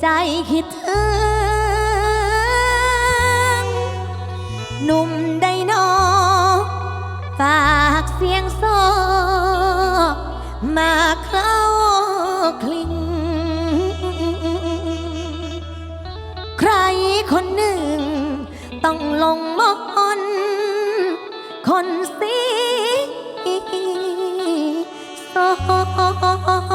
ใจคิดถึงหนุ่มไดโนฝากเสียงโซมาเคล้าคลิง ใครคนหนึ่ง ต้องลงมอนคนสีโซ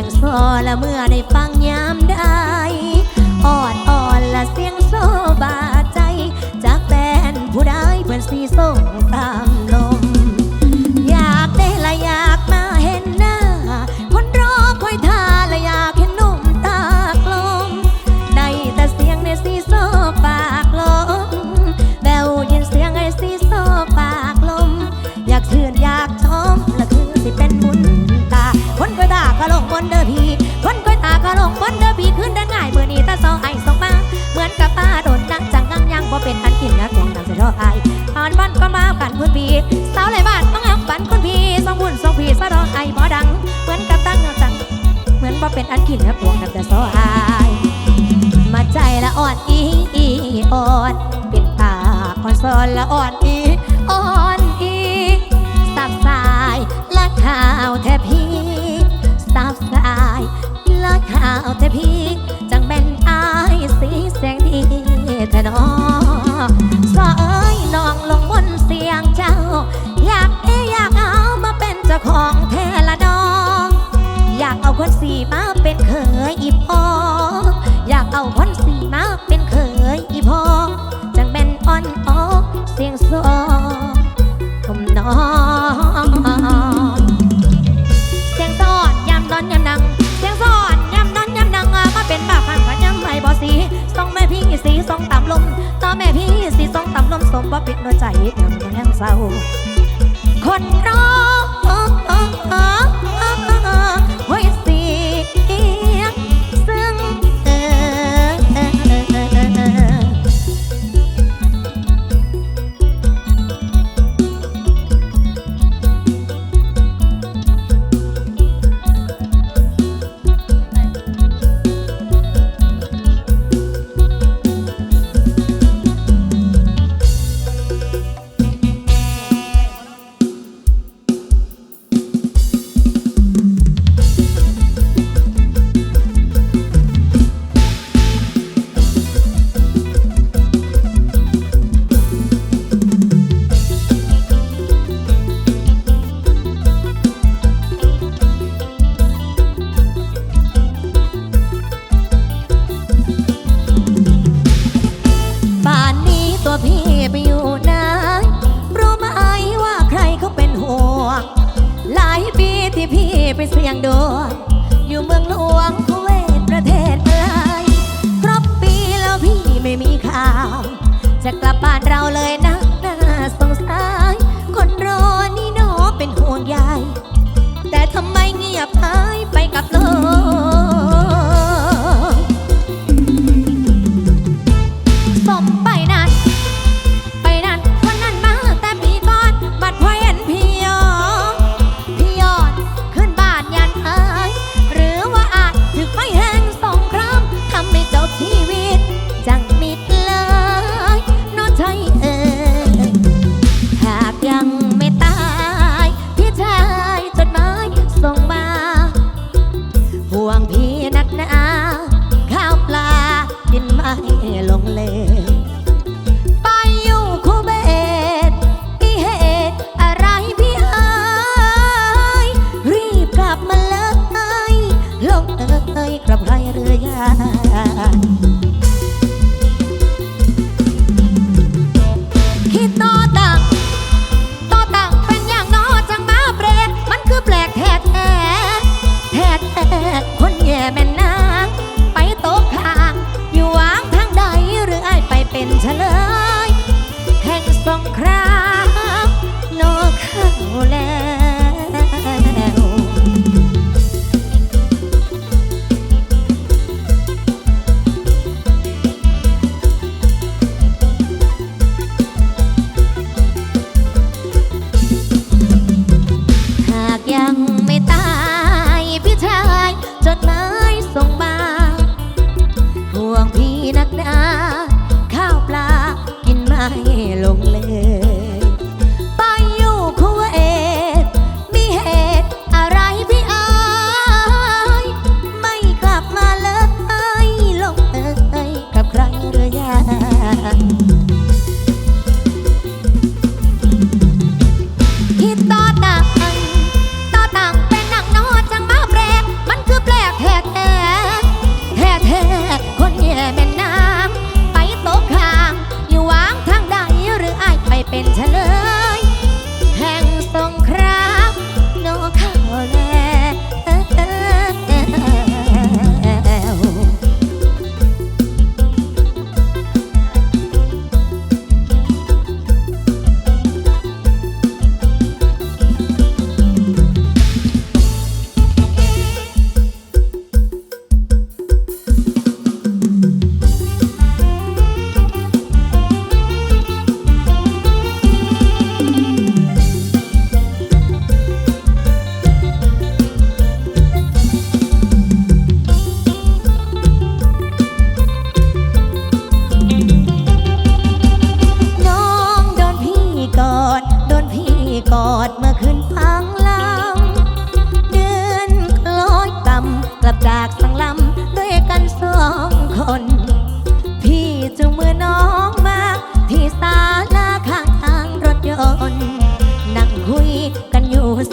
ียงซอละเมื่อได้ฟังยามใดอ่อนอ่อนละเสียงโซบาดใจ จากแฟนผู้ได้เพื่อนสีส่ง เป็นอันกินและพวงนับแต่สหาย มาใจละอ่อนอีอีอ่อนเป็นตาอ่อนซอนละอ่อนอีอ่อนอีสับสายละข่าวแทบพี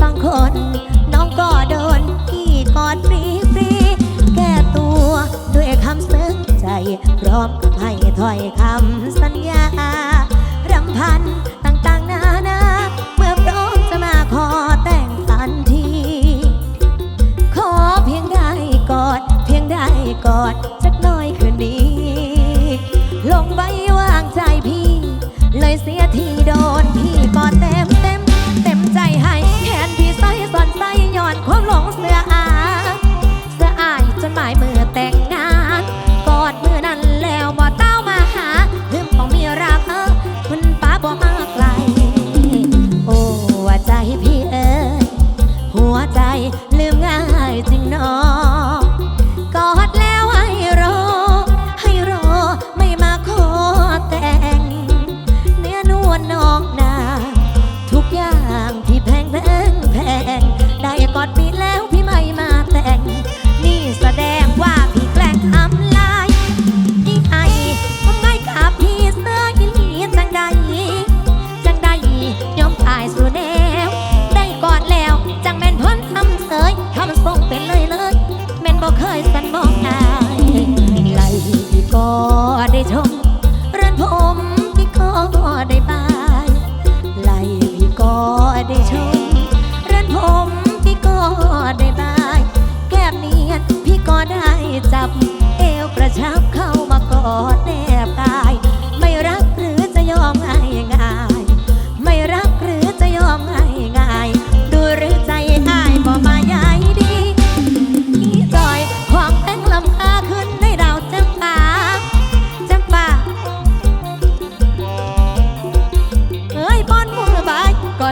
สองคน น้องก็โดนพี่กอดฟรีฟรีแก้ตัวด้วยคำซึ้งใจ พร้อมกับให้ถ้อยคำสัญญา เตยทำมันส่งเป็นเลยเลยแม่นบอกเคยสันบอก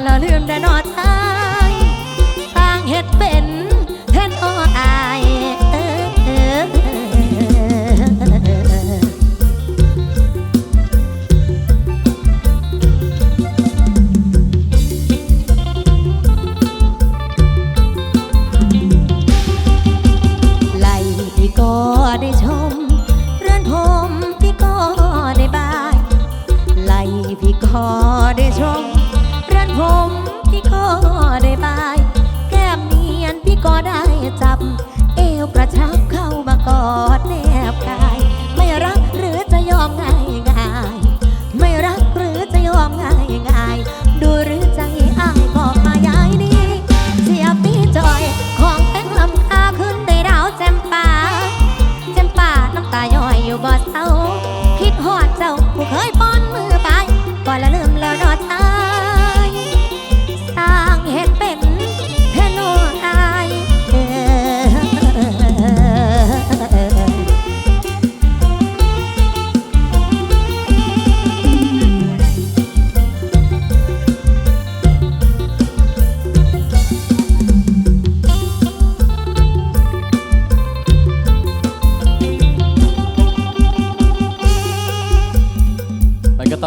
ละลืมได้ ประชับเข้ามากอดแน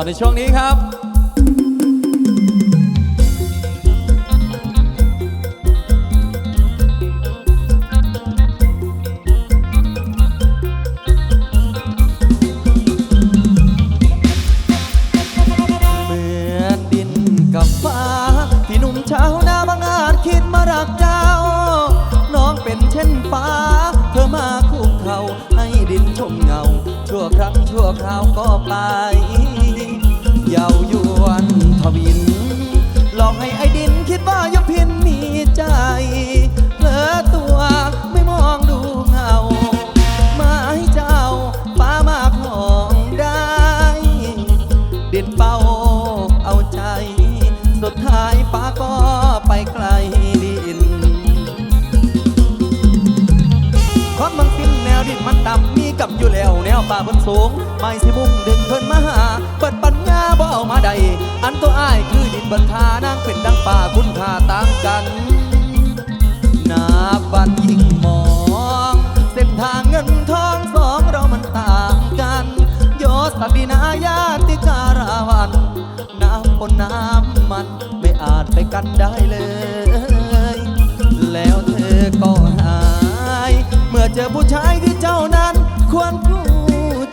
ในช่วงนี้ครับ ชมเงา ชั่วครั้งชั่วคราวก็ไป เยาวยวนทวิน หลอกให้ไอ้ดินคิดว่ายพินมีใจ อยู่แล้วแนวป่าบนสูง ไม่สิมุ่งดึงเพิ่นมาหาเปิดปัญญาบ่เอามาใด อันตัวอ้ายคือดินบนทานางเป็นดังป่าคุณค่าต่างกันนาบันยิ่งมอง เส้นทางเงินทองสองเรามันต่างกันโยศักดินายาติการาวันน้ำปนน้ำมันไม่อาจไปกันได้เลย แล้วเธอก็หาย เมื่อเจอผู้ชายที่เจ้านั้น ควรคู่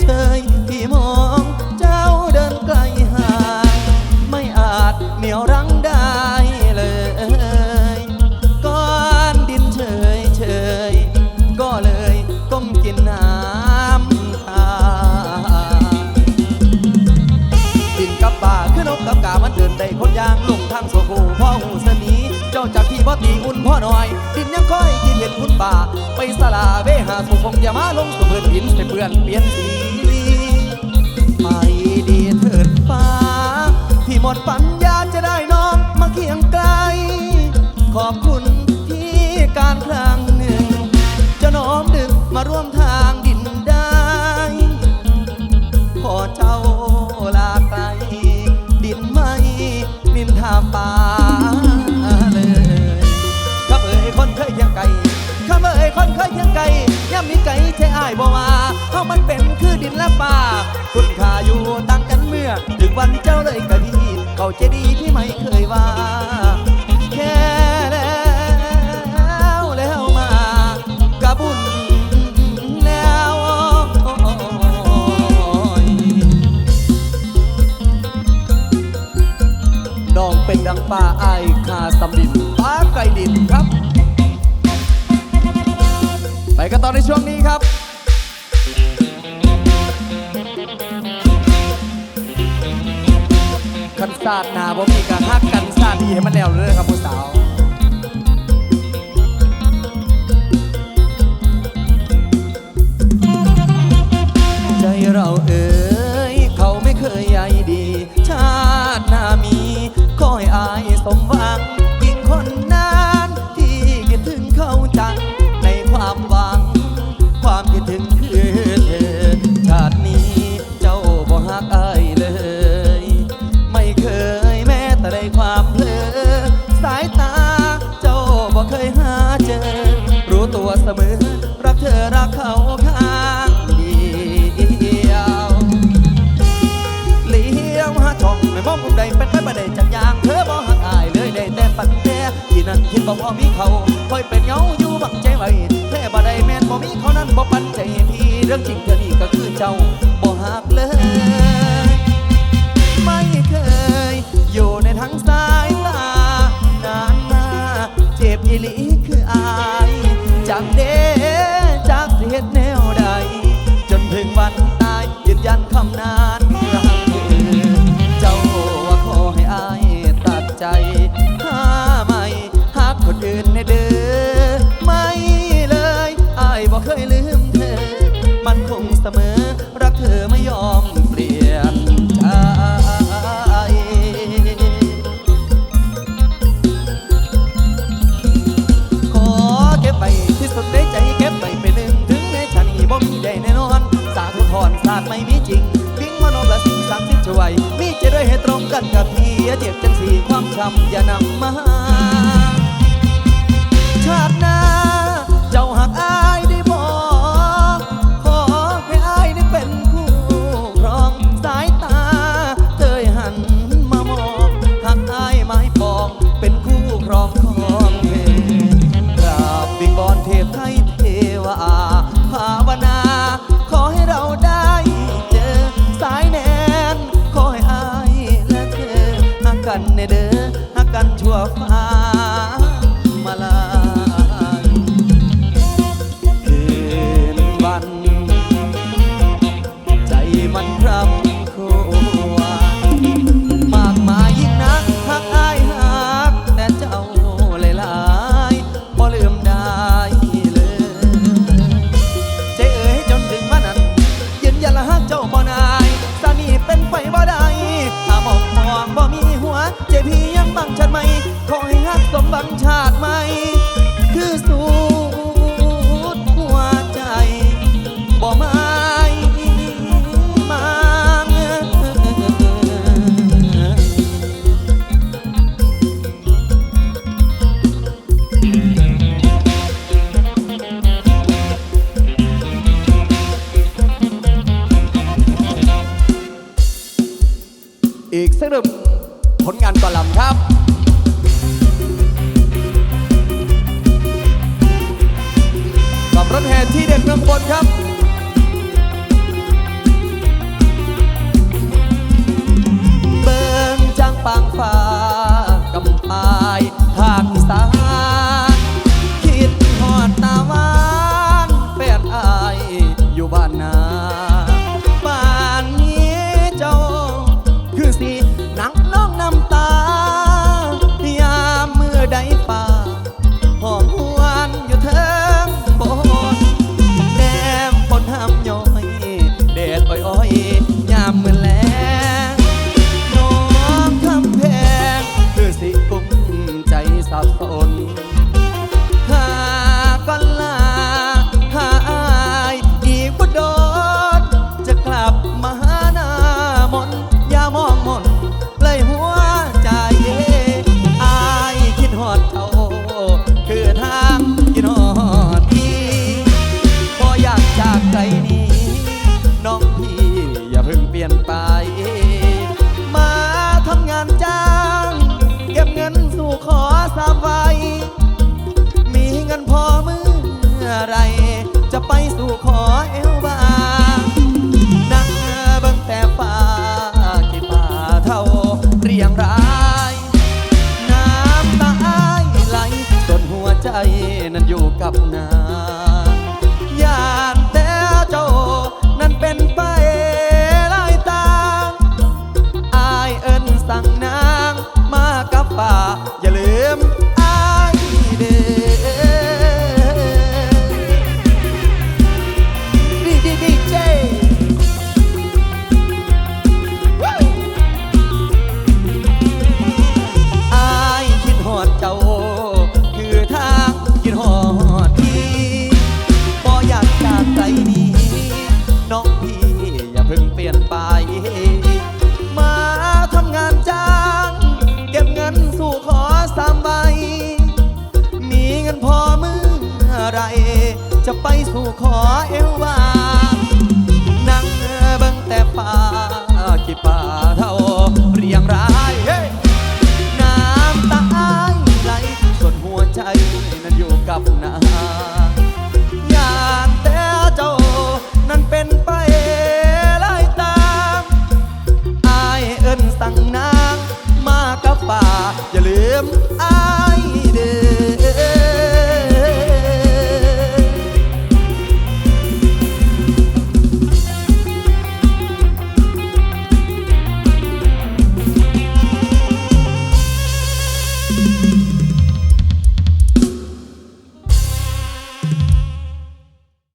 เชยที่มองเจ้าเดินไกลห่างไม่อาจเหนียวรั้งได้เลยก้อนดินเฉยเฉยก็เลยก้มกินน้ำตาดินกับป่าคือนกกับกามันเดินได้คนยางลงทางโซคูพ่อหูสนีเจ้าจากพี่พ่อตีอุ่นพ่อหน่อย ดินยังค่อย เห็นคุณป่าไปสลาเวหาสุคงอย่ามาลงสู่พื้นดินให้เปื่อนเปลี่ยนสีไปดีเถิดฟ้า ที่หมดปัญญาจะได้น้องมาเคียงไกล ขอบคุณที่การครั้งหนึ่ง จะน้อมดึงมาร่วมทางดินได้พอเจ้าลาไกลดินไม่นินทาป่าายบ่ว่าเฮามันเป็นคือดินและป่าคุณค่าอยู่ต่างกันเมื่อ ถึงวันเจ้าเลยกะดี เขาใจดีที่ไม่เคยว่า แค่แล้วแล้วมากะบุญแล้วน้องเป็นดังป่าไอายคาสำดินป้าไก่ดินครับ ไปกันต่อในช่วงนี้ครับ คันสาดหนาบ่มีกะฮักกันสาดดีให้มันแล้วเลยครับผู้สาวใจเราเอ๋ยเขาไม่เคยใยดี ชาติหน้ามีคอยอายสมหวัง เสมอ รักเธอรักเขาข้างเดียวเลี้ยวหาช่องไม่มองมุมใดเป็นไปบ่ได้จักอย่างเธอบ่หักอายเลยได้แต่ปันแต่ที่นั่นคิดบ่พอมีเขาคอยเป็นเหงาอยู่บังใจไว้แค่บ่ได้แม่นบ่มีเขานั้นบ่ปันใจพี่เรื่องจริงเธอนี่ก็คือเจ้าบ่หักเลยไม่เคยอยู่ในทั้งสายตานานมาเจ็บอีหลี สีความช้ำอย่านำมา อีกสักหนึ่งผลงานกอลัมครับกับรถแห่ที่เด็กเมืองบนครับเบิงจังปังฟ้ากำพายทาง